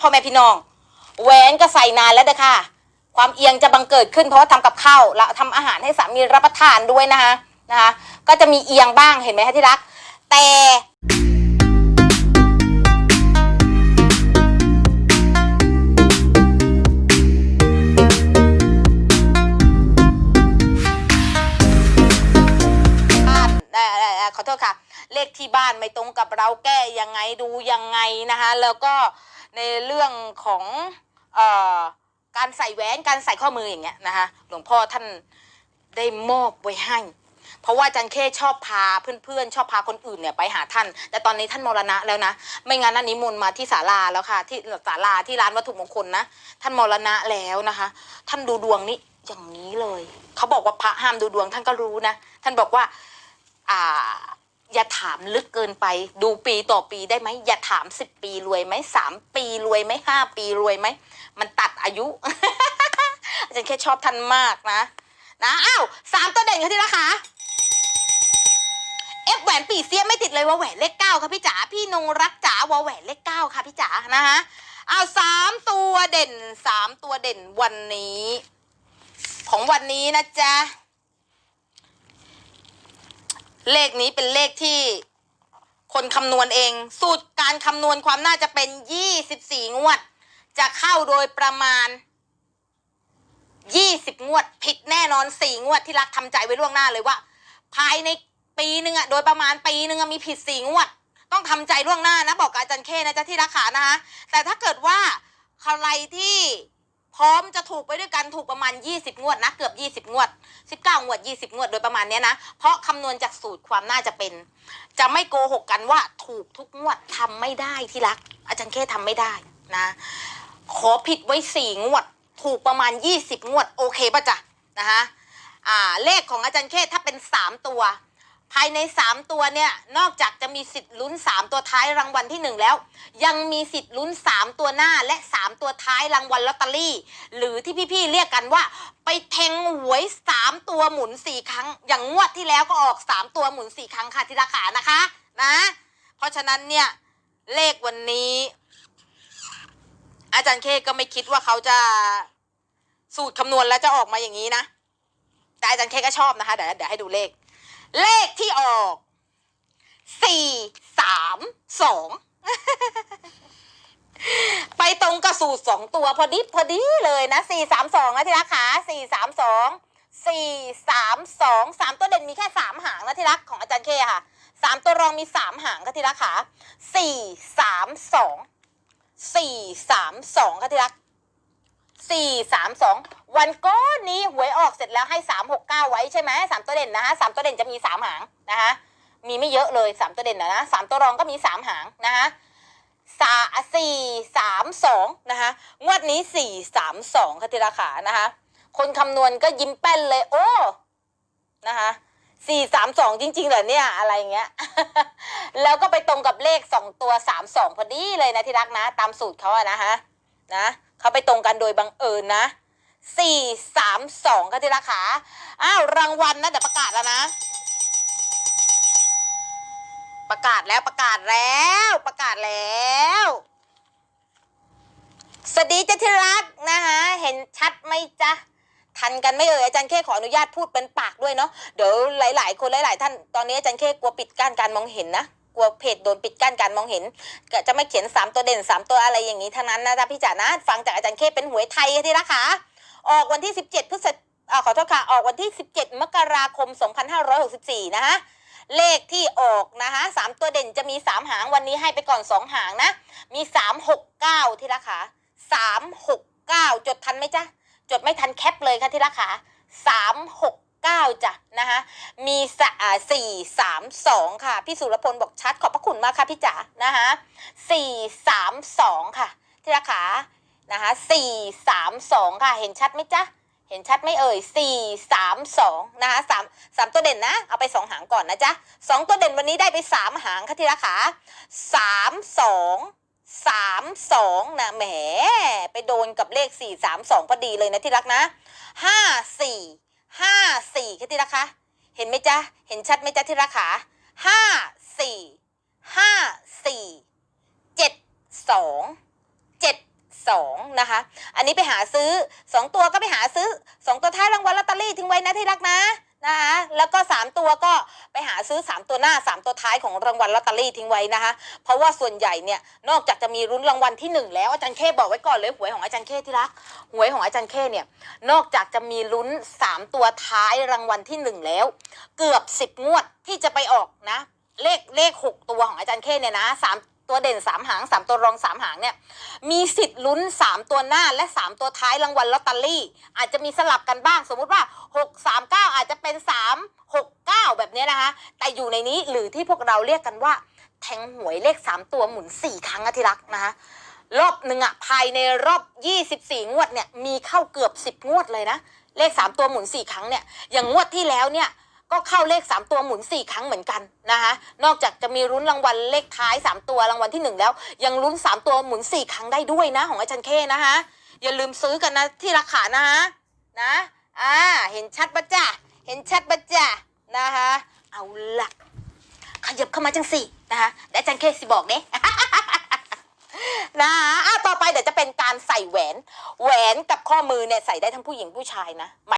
พ่อแม่พี่น้องแหวนก็ใส่นานแล้วเด้อค่ะ ความเอียงจะบังเกิดขึ้นเพราะว่าทำกับข้าวและทำอาหารให้สามีรับประทานด้วยนะคะนะคะ ก็จะมีเอียงบ้างเห็นไหมคะที่รัก แต่บ้านเอ่อเอ่อเอ่อขอโทษค่ะ เลขที่บ้านไม่ตรงกับเราแก้ยังไงดูยังไงนะคะ แล้วก็ ในเรื่องของออการใส่แหวนการใส่ข้อมืออย่างเงี้ยนะคะหลวงพ่อท่านได้มอบไว้ให้ เพราะว่าจันเข้ชอบพาเพื่อนๆ ชอบพาคนอื่นเนี่ยไปหาท่าน แต่ตอนนี้ท่านมรณะแล้วนะ ไม่งั้นอันนี้มนต์มาที่ศาลาแล้วค่ะ ที่ศาลาที่ร้านวัตถุมงคลนะ ท่านมรณะแล้วนะคะ ท่านดูดวงนี้อย่างนี้เลย เขาบอกว่าพระห้ามดูดวงท่านก็รู้นะ ท่านบอกว่า อ่า อย่าถามลึกเกินไป ดูปีต่อปีได้ไหมอย่าถามสิบปีรวยไหมสามปีรวยไหมห้าปีรวยไหมมันตัดอายุ อาจารย์แค่ชอบท่านมากนะ นะอ้าวสามตัวเด่นค่ะที่ราคาเอฟแหวนปีเสียไม่ติดเลยว่าแหวนเลขเก้าค่ะพี่จ๋าพี่นงรักจ๋าวาแหวนเลขเก้าค่ะพี่จ๋านะคะอ้าวสามตัวเด่นสามตัวเด่นวันนี้ ของวันนี้นะจ๊ะ เลขนี้เป็นเลขที่คนคำนวณเอง สูตรการคำนวณความน่าจะเป็น24งวด จะเข้าโดยประมาณ20งวด ผิดแน่นอน4งวดที่รักทำใจไว้ล่วงหน้าเลยว่า ภายในปีหนึ่งอะโดยประมาณปีหนึ่งอะมีผิด4งวด ต้องทำใจล่วงหน้านะ บอกกับอาจารย์เคนะจ๊ะที่รักขานะคะแต่ถ้าเกิดว่าใครที่ พร้อมจะถูกไปด้วยกันถูกประมาณ 20 งวดนะ เกือบ 20 งวด 19 งวด 20 งวดโดยประมาณเนี้ยนะ เพราะคำนวณจากสูตรความน่าจะเป็น จะไม่โกหกกันว่าถูกทุกงวดทำไม่ได้ที่รัก อาจารย์เคทำไม่ได้นะ ขอผิดไว้สี่งวด ถูกประมาณ 20 งวด โอเคป่ะจ๊ะนะคะอ่าเลขของอาจารย์เคถ้าเป็น 3 ตัว ภายใน 3 ตัวเนี่ย นอกจากจะมีสิทธิ์ลุ้น 3 ตัวท้ายรางวัลที่ 1 แล้ว ยังมีสิทธิ์ลุ้น 3 ตัวหน้าและ 3 ตัวท้ายรางวัลลอตเตอรี่ หรือที่พี่ๆเรียกกันว่า ไปแทงหวย 3 ตัวหมุน 4 ครั้ง อย่างงวดที่แล้วก็ออก 3 ตัวหมุน 4 ครั้งค่ะที่ราคานะคะนะ เพราะฉะนั้นเนี่ย เลขวันนี้ อาจารย์เคก็ไม่คิดว่าเขาจะสูตรคำนวณแล้วจะออกมาอย่างนี้นะ แต่อาจารย์เคก็ชอบนะคะเดี๋ยวเดี๋ยวให้ดูเลข เลขที่ออกสี่สามสองไปตรงกับสูตรสองตัวพอดีพอดีเลยนะสี่สามสองนะที่รักขาสี่สามสองสี่สามสองสามตัวเด่นมีแค่สามหางนะที่รักของอาจารย์เคค่ะสามตัวรองมีสามหางก็ที่รักขาสี่สามสองสี่สามสองก็ที่รัก สี่สามสองวันก้อนนี้หวยออกเสร็จแล้วให้สามหกเก้าไว้ใช่ไหมสามตัวเด่นนะฮะสามตัวเด่นจะมีสามหางนะคะมีไม่เยอะเลยสามตัวเด่นนะนะสามตัวรองก็มีสามหางนะคะสาสี่สามสองนะคะงวดนี้สี่สามสองค่ะที่ราคานะคะคนคำนวณก็ยิ้มแป้นเลย โอ้นะคะสี่สามสองจริงๆเหรอเนี่ยอะไรเงี้ย แล้วก็ไปตรงกับเลขสองตัวสามสองพอดีเลยนะที่รักนะ ตามสูตรเขาอะนะฮะนะ เขาไปตรงกันโดยบังเอิญนะสี่สามสองค่ะที่รักขาอ้าวรางวัลนะเดี๋ยวประกาศแล้วนะ ประกาศแล้วประกาศแล้วประกาศแล้วสวัสดีจ้าที่รักนะคะเห็นชัดไหมจ๊ะทันกันไม่เอ่ยอาจารย์เค้ขออนุญาตพูดเป็นปากด้วยเนาะเดี๋ยวหลาย ๆ คนหลาย ๆ ท่านตอนนี้อาจารย์เค้กลัวปิดกั้นการมองเห็นนะ กลัวเพจโดนปิดกั้นการมองเห็นก็จะไม่เขียนสามตัวเด่นสามตัวอะไรอย่างนี้ทั้งนั้นนะจ๊ะพี่จ๋านะ ฟังจากอาจารย์เคเป็นหวยไทยที่รักค่ะออกวันที่ 17พฤศจิอ่าขอโทษค่ะ ออกวันที่ 17 มกราคม 2564 นะคะเลขที่ออกนะคะสามตัวเด่นจะมี3หางวันนี้ให้ไปก่อน2หางนะ มี369ที่ราคา369จดทันไหมจ๊ะ จดไม่ทันแคปเลยค่ะที่ราคา369จ้ะ นะคะ มีสะอ่า432ค่ะ พี่สุรพลบอกชัดขอบพระคุณมากค่ะพี่จ๋านะคะ432ค่ะ ที่ราคานะคะ432ค่ะ เห็นชัดไหมจ๊ะ เห็นชัดไหมเอ่ย4 3 2นะคะ3 3ตัวเด่นนะ เอาไป2หางก่อนนะจ๊ะ2ตัวเด่นวันนี้ได้ไป3หางค่ะที่ราคา3 2สามสองนะแหม ไปโดนกับเลขสี่สามสองพอดีเลยนะที่รักนะห้าสี่ ห้าสี่แค่ที่รักคะเห็นไหมจ๊ะ เห็นชัดไหมจ๊ะที่รักขาห้าสี่ห้าสี่เจ็ดสองเจ็ดสองนะคะ อันนี้ไปหาซื้อสองตัวก็ไปหาซื้อสองตัวท้ายรางวัลลอตเตอรี่ทิ้งไว้นะที่รักนะ นะคะแล้วก็สามตัวก็ไปหาซื้อสามตัวหน้าสามตัวท้ายของรางวัลลอตเตอรี่ทิ้งไว้นะคะเพราะว่าส่วนใหญ่เนี่ยนอกจากจะมีรุ้นรางวัลที่หนึ่งแล้วอาจารย์เคบอกไว้ก่อนเลยหวยของอาจารย์เคที่รักหวยของอาจารย์เคเนี่ยนอกจากจะมีลุ้นสามตัวท้ายรางวัลที่หนึ่งแล้ว เกือบสิบงวดที่จะไปออกนะเลขเลขหกตัวของอาจารย์เคเนี่ยนะสาม ตัวเด่นสามหางสามตัวรองสามหางเนี่ยมีสิทธิ์ลุ้น 3 ตัวหน้าและ 3 ตัวท้ายรางวัลลอตเตอรี่ อาจจะมีสลับกันบ้าง สมมุติว่า 6 3 9 อาจจะเป็น 3 6 9 แบบนี้นะคะ แต่อยู่ในนี้หรือที่พวกเราเรียกกันว่า แทงหวยเลข 3 ตัวหมุน 4 ครั้งอะที่รักนะคะรอบหนึ่งอะภายในรอบ 24 งวดเนี่ยมีเข้าเกือบ 10 งวดเลยนะ เลข 3 ตัวหมุน 4 ครั้งเนี่ยอย่างงวดที่แล้วเนี่ย ก็เข้าเลข 3 ตัวหมุน 4 ครั้งเหมือนกันนะคะนอกจากจะมีรุ้นรางวัลเลขท้าย 3 ตัวรางวัลที่ 1 แล้ว ยังลุ้น 3 ตัวหมุน 4 ครั้งได้ด้วยนะ ของอาจารย์เคนะคะอย่าลืมซื้อกันนะที่ราคานะคะนะอ่าเห็นชัดปะจ้ะเห็นชัดปะจ้ะนะคะเอาละขยับเข้ามาจังสินะคะเดี๋ยวอาจารย์เคสิบอกเด้นะคะอะต่อไปเดี๋ยวจะเป็นการใส่แหวน แหวนกับข้อมือเนี่ยใส่ได้ทั้งผู้หญิงผู้ชายนะ